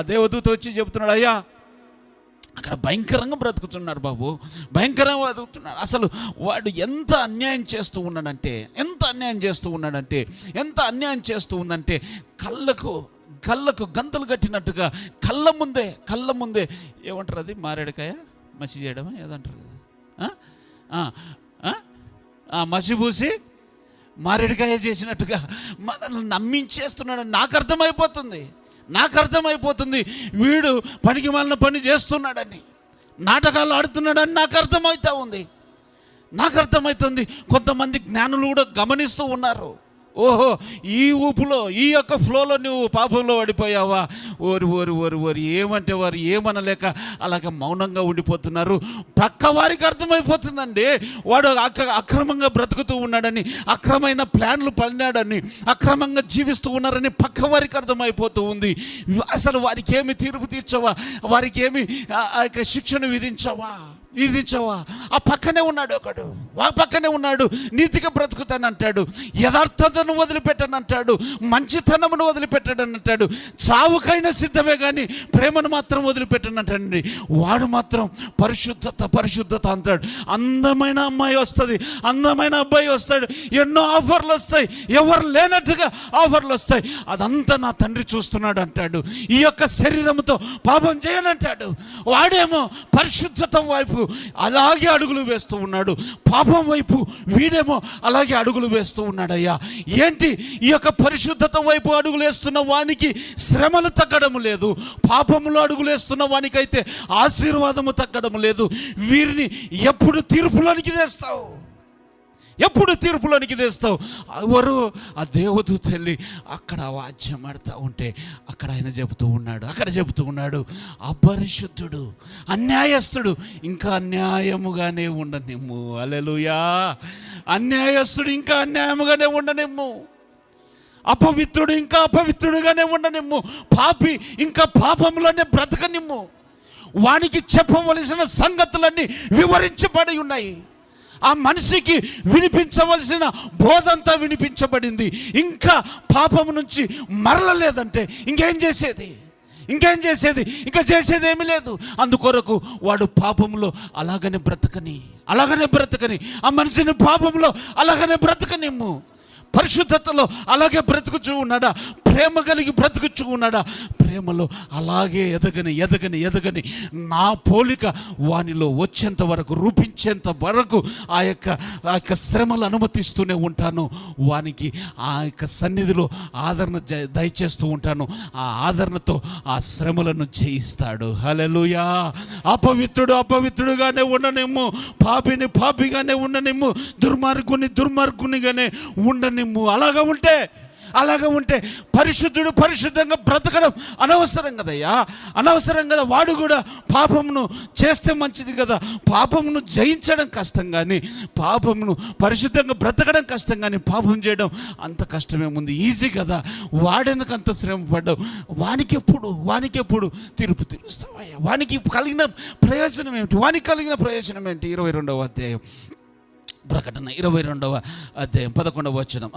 ఆ దేవదూత వచ్చి చెబుతున్నాడు అయ్యా అక్కడ భయంకరంగా బ్రతుకుతున్నారు బాబు భయంకరంగా బ్రతుకుతున్నారు. అసలు వాడు ఎంత అన్యాయం చేస్తూ ఉన్నాడంటే ఎంత అన్యాయం చేస్తూ ఉన్నాడంటే ఎంత అన్యాయం చేస్తూ ఉందంటే కళ్ళకు కళ్ళకు గంతలు కట్టినట్టుగా కళ్ళ ముందే కళ్ళ ముందే ఏమంటారు అది? మారేడుకాయ? మసి చేయడమా? ఏదంటారు కదా మసి పూసి మారేడుకాయ చేసినట్టుగా మనల్ని నమ్మించేస్తున్నాడు. నాకు అర్థమైపోతుంది. నాకు అర్థమైపోతుంది. వీడు పనికి మాలిన పని చేస్తున్నాడని. నాటకాలు ఆడుతున్నాడని నాకు అర్థమవుతా ఉంది. నాకు అర్థమవుతుంది. కొంతమంది జ్ఞానులు కూడా గమనిస్తూ ఉన్నారు. ఓహో ఈ ఊపులో ఈ యొక్క ఫ్లోలో నువ్వు పాపంలో పడిపోయావా? ఓరి ఓరి ఓరి ఓరి ఏమంటే వారు ఏమనలేక అలాగ మౌనంగా ఉండిపోతున్నారు. పక్క వారికి అర్థమైపోతుందండి. వాడు అక్క అక్రమంగా బ్రతుకుతూ ఉన్నాడని అక్రమైన ప్లాన్లు పడినాడని అక్రమంగా జీవిస్తూ ఉన్నారని పక్క వారికి అర్థమైపోతూ ఉంది. అసలు వారికి ఏమి తీర్పు తీర్చవా? వారికి ఏమి ఆ యొక్క శిక్షను విధించవా? విధించవా? ఆ పక్కనే ఉన్నాడు ఒకడు. వా పక్కనే ఉన్నాడు నీతిగా బ్రతుకుతానంటాడు యథార్థతను వదిలిపెట్టనంటాడు మంచితనమును వదిలిపెట్టాడనంటాడు చావుకైనా సిద్ధమే కానీ ప్రేమను మాత్రం వదిలిపెట్టను అంటాడండి. వాడు మాత్రం పరిశుద్ధత పరిశుద్ధత అంటాడు. అందమైన అమ్మాయి వస్తుంది అందమైన అబ్బాయి వస్తాడు ఎన్నో ఆఫర్లు వస్తాయి ఎవరు లేనట్టుగా ఆఫర్లు వస్తాయి. అదంతా నా తండ్రి చూస్తున్నాడు అంటాడు. ఈ యొక్క శరీరంతో పాపం చేయనంటాడు వాడేమో పరిశుద్ధత వైపు అలాగే అడుగులు వేస్తూ ఉన్నాడు. పాపం వైపు వీడేమో అలాగే అడుగులు వేస్తూ ఉన్నాడయ్యా. ఏంటి ఈ యొక్క పరిశుద్ధత వైపు అడుగులు వేస్తున్న వానికి శ్రమలు తగ్గడం లేదు. పాపములో అడుగులు వేస్తున్న వానికైతే ఆశీర్వాదము తగ్గడం లేదు. వీరిని ఎప్పుడు తీర్పులోనికి తెస్తావు ఎప్పుడు తీర్పులోనికి తెస్తావు? ఎవరు? ఆ దేవదూత వెళ్ళి అక్కడ వాద్యం ఆడుతూ ఉంటే అక్కడ ఆయన చెబుతూ ఉన్నాడు అక్కడ చెబుతూ ఉన్నాడు అపరిశుద్ధుడు అన్యాయస్తుడు ఇంకా అన్యాయముగానే ఉండనిమ్ము. అలెలుయా అన్యాయస్తుడు ఇంకా అన్యాయముగానే ఉండనిమ్ము. అపవిత్రుడు ఇంకా అపవిత్రుడుగానే ఉండనిమ్ము. పాపి ఇంకా పాపంలోనే బ్రతకనిమ్ము. వానికి చెప్పవలసిన సంగతులన్నీ వివరించబడి ఉన్నాయి. ఆ మనిషికి వినిపించవలసిన బోధంతా వినిపించబడింది. ఇంకా పాపము నుంచి మరలలేదంటే ఇంకేం చేసేది? ఇంకేం చేసేది? ఇంకా చేసేది ఏమీ లేదు. అందుకొరకు వాడు పాపంలో అలాగనే బ్రతకని అలాగనే బ్రతకని ఆ మనిషిని పాపంలో అలాగనే బ్రతకనిమ్ము. పరిశుద్ధతలో అలాగే బ్రతుకుచూ ఉన్నాడా? ప్రేమ కలిగి బ్రతుకుచూ ఉన్నాడా ప్రేమలో అలాగే ఎదగని ఎదగని ఎదగని నా పోలిక వానిలో వచ్చేంత వరకు రూపించేంత వరకు ఆ యొక్క ఆ యొక్క శ్రమలు అనుమతిస్తూనే ఉంటాను. వానికి ఆ యొక్క సన్నిధిలో ఆదరణ దయచేస్తూ ఉంటాను. ఆ ఆదరణతో ఆ శ్రమలను జయిస్తాడు. హలలుయా అపవిత్రుడు అపవిత్రుడుగానే ఉండనిమ్ము. పాపిని పాపిగానే ఉండనిమ్ము. దుర్మార్గుని దుర్మార్గునిగానే ఉండనిమ్ము. అలాగా ఉంటే అలాగా ఉంటే పరిశుద్ధుడు పరిశుద్ధంగా బ్రతకడం అనవసరం కదయ్యా. అనవసరం కదా వాడు కూడా పాపమును చేస్తే మంచిది కదా. పాపమును జయించడం కష్టం కానీ పాపమును పరిశుద్ధంగా బ్రతకడం కష్టం కానీ పాపం చేయడం అంత కష్టమేముంది ఈజీ కదా వాడెందుకు అంత శ్రమ పడ్డావు? వానికి ఎప్పుడు వానికి ఎప్పుడు తీర్పు తీరుస్తావయ్యా వానికి కలిగిన ప్రయోజనం ఏమిటి? వానికి కలిగిన ప్రయోజనం ఏంటి? ఇరవై రెండవ అధ్యాయం. ప్రకటన ఇరవై రెండవ అధ్యాయం పదకొండవ వచనం.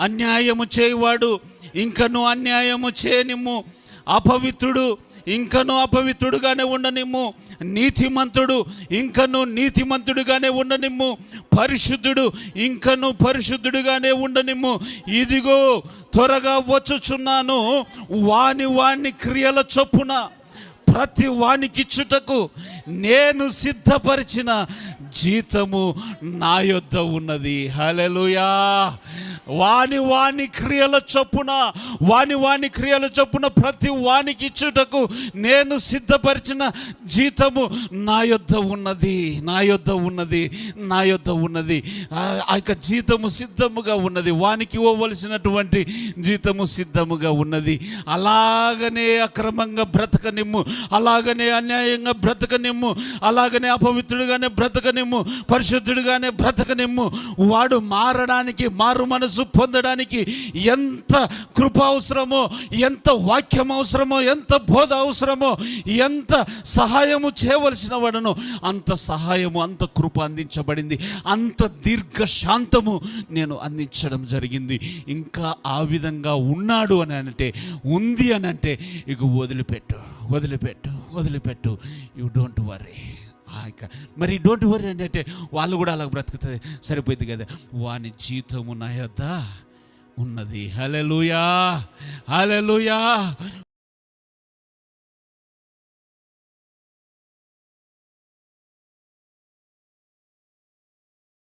అన్యాయము చేయవాడు ఇంకను అన్యాయము చేయనిమ్ము. అపవిత్రుడు ఇంకను అపవిత్రుడుగానే ఉండనిమ్ము. నీతిమంతుడు ఇంకను నీతిమంతుడుగానే ఉండనిమ్ము. పరిశుద్ధుడు ఇంకను పరిశుద్ధుడుగానే ఉండనిమ్ము. ఇదిగో త్వరగా వచ్చుచున్నాను. వాని వాని క్రియల చొప్పున ప్రతి వానికిచ్చుటకు నేను సిద్ధపరిచిన జీతము నా యొద్ద ఉన్నది. హలెలుయా వాని వాని క్రియల చొప్పున వాని వాని క్రియల చొప్పున ప్రతి వానికి ఇచ్చుటకు నేను సిద్ధపరిచిన జీతము నా యొద్ద ఉన్నది. నా యొద్ద ఉన్నది. నా యొద్ద ఉన్నది. ఆ ఆ యొక్క జీతము సిద్ధముగా ఉన్నది. వానికి ఇవ్వవలసినటువంటి జీతము సిద్ధముగా ఉన్నది. అలాగనే అక్రమంగా బ్రతకనిమ్ము. అలాగనే అన్యాయంగా బ్రతకనిమ్ము. అలాగనే అపవిత్రుడుగానే బ్రతకనిమ్ము. బ్రతకనిమ్ము పరిశుద్ధుడిగానే బ్రతకనిమ్ము. వాడు మారడానికి మారు మనసు పొందడానికి ఎంత కృప అవసరమో ఎంత వాక్యం అవసరమో ఎంత బోధ అవసరమో ఎంత సహాయము చేయవలసిన వాడను అంత సహాయము అంత కృప అందించబడింది. అంత దీర్ఘ శాంతము నేను అందించడం జరిగింది. ఇంకా ఆ విధంగా ఉన్నాడు అని అంటే ఉంది అని అంటే ఇక వదిలిపెట్టు వదిలిపెట్టు వదిలిపెట్టు. యు డోంట్ వరీ ఇక మరి డోంట్ వరీ అని అంటే వాళ్ళు కూడా అలా బ్రతుకుతుంది సరిపోయింది కదా. వాని జీతము నా యొద్ద ఉన్నది. Hallelujah hallelujah